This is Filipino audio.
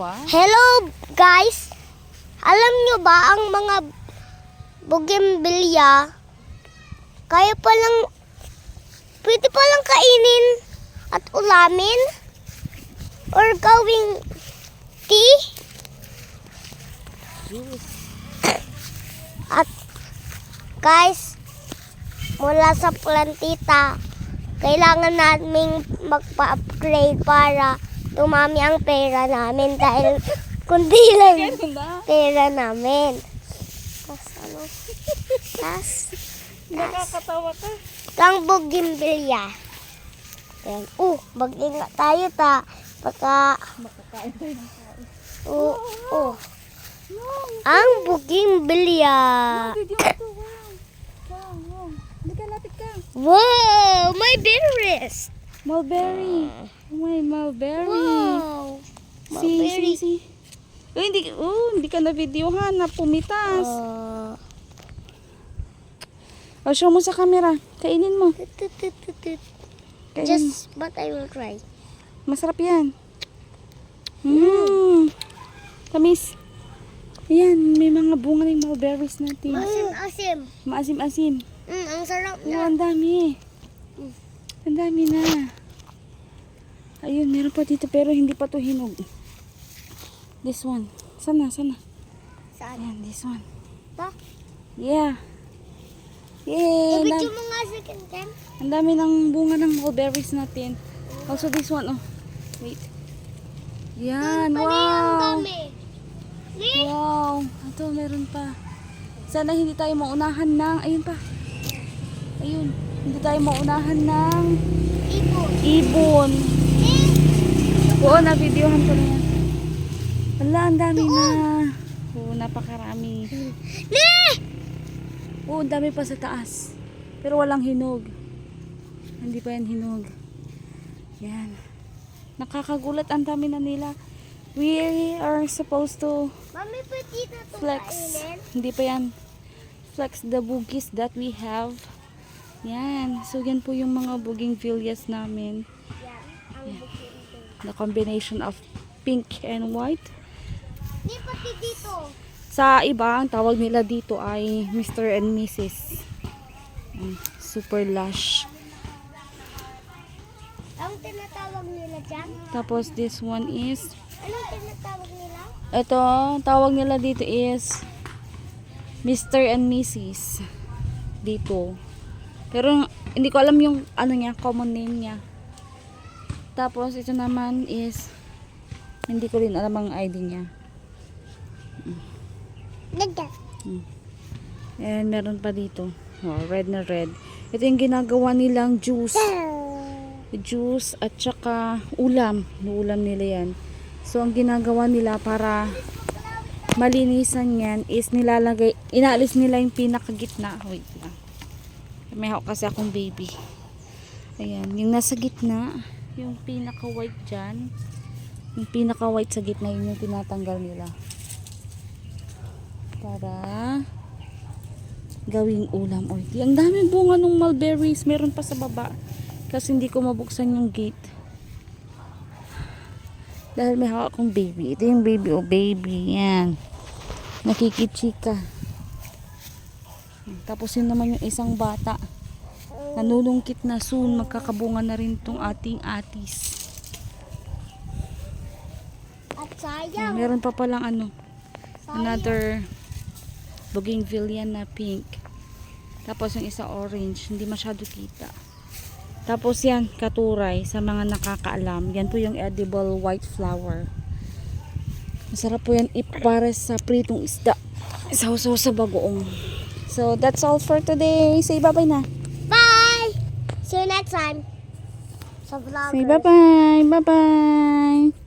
ba? Hello guys! Alam nyo ba ang mga bougainvillea kaya palang pwede palang kainin at ulamin or gawing tea at guys mula sa plantita kailangan naming magpa-upgrade para tumami ang pera namin dahil kundi lang pera namin. Tas ano? Tas, Nakakatawa ka. kang bugimbilya. Yan. Uh, mag-ingat tayo ta. Baka, Makakain tayo ng kain. uh, uh. Ang bugimbilya. Video ito. Wow. Wow, wow. Hindi ka, Wow, my. Mulberry. Wow. Si, Mulberry. si, si. Oh, hindi, oh, hindi ka na videohan na pumitas. Uh, oh, show mo sa camera. Kainin mo. tut, tut, tut, tut, tut. Kainin. Just, but I will try. Masarap yan. Mmm. Tamis. Ayan, may mga bunga ng mulberries natin. Asim-asim. Maasim-asim. Mm, ang sarap Oh, na. ang dami. Ang dami na. Ayun, meron pa dito pero hindi pa to hinog. This one. Sana, sana. Saan? Ayan, this one. Ba? Yeah. Yeah. Ibig Ang, yung mga second time? ang dami ng bunga ng mulberries natin. Also this one, oh. Wait. Yan, Pati ang wow. dami. See? Wow. Ito, meron pa. Sana hindi tayo maunahan ng, ayun pa. Ayun. Hindi tayo maunahan ng Ibo. ibon. Oo, na-videohan ko na yan. Wala, ang dami na. Oo, napakarami. Oo, ang dami pa sa taas. Pero walang hinog. Hindi pa yan hinog. Yan. Nakakagulat ang dami na nila. We are supposed to Mami, flex. kainin. Hindi pa yan. Flex the boogies that we have. Yan. So, yan po yung mga bougainvilleas namin. Yan, ang. The combination of pink and white. Di, pati dito. Sa iba, ang tawag nila dito ay Mr. and Mrs. Mm, Super lush. Ang tinatawag nila dyan? Tapos this one is, Anong tinatawag nila? ito, tawag nila dito is Mr. and Mrs. Dito. Pero hindi ko alam yung ano niya, common name niya. Tapos ito naman is hindi ko rin alam ang ID niya. Nagda. And meron pa dito. Oh, red na red. Ito yung ginagawa nilang juice. juice at saka ulam. Ulam nila yan. So, ang ginagawa nila para malinisan yan is nilalagay, inaalis nila yung pinakagitna. Wait lang. May hawak kasi akong baby. Ayan, yung nasa gitna, yung pinaka-white dyan, yung pinaka-white sa gitna, yun yung tinatanggal nila. Para gawing ulam. Oy, ang daming bunga ng mulberries. Meron pa sa baba. Kasi hindi ko mabuksan yung gate. Dahil may hawak akong baby. Ito yung baby. Oh, baby. Yan. Nakikichika. Tapos yun naman yung isang bata. Nanulungkit na soon. Magkakabunga na rin tong ating atis. At Yan, sayang. meron pa palang ano. sayang. Another bougainvillea na pink. Tapos yung isa orange. Hindi masyado kita. Tapos yan, katuray sa mga nakakaalam. Yan po yung edible white flower. Masarap po yan ipares sa pritong isda. Sausaw sa bagoong. So, that's all for today. Say bye-bye na. Bye! See you next time. Sa vlog. Say bye-bye. Bye-bye.